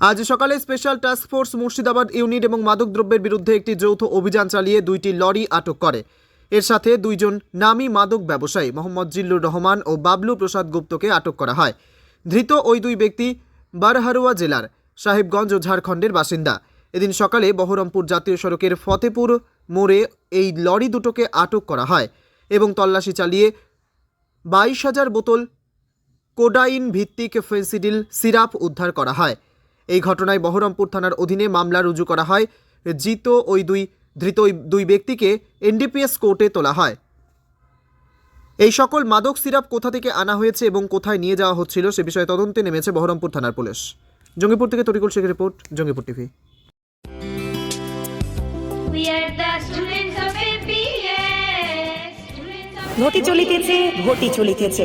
আজ সকালে special task force Murshidabad unit এবং মাদকদ্রব্যের বিরুদ্ধে একটি যৌথ অভিযান চালিয়ে দুইটি লরি আটক করে। এর সাথে দুইজন নামী মাদক ব্যবসায়ী, মোহাম্মদ জিল্লুর রহমান ও বাবলু প্রসাদ গুপ্তকে আটক করা হয়। ধৃত ওই দুই ব্যক্তি বারহারুয়া জেলার সাহেবগঞ্জ ও ঝাড়খণ্ডের বাসিন্দা। এদিন সকালে বহরমপুর জাতীয় সড়কের ফতেপুর মোড়ে এই লরি দুটোকে আটক করা হয় এবং তল্লাশি চালিয়ে বাইশ হাজার বোতল কোডাইন ভিত্তিক ফেন্সিডিল সিরাপ উদ্ধার করা হয়। এই ঘটনায় বহরমপুর থানার অধীনে মামলা রুজু করা হয়। জিত ওই দুই ধৃত ওই দুই ব্যক্তিকে এনডিপিএস কোর্টে তোলা হয়। এই সকল মাদক সিরাপ কোথা থেকে আনা হয়েছে এবং কোথায় নিয়ে যাওয়া হচ্ছিল সে বিষয়ে তদন্তে নেমেছে বহরমপুর থানার পুলিশ। জঙ্গিপুর থেকে তরিকুল শেখের রিপোর্ট জঙ্গিপুর টিভি। ঘটি চলিতেছে ঘটি চলিতেছে.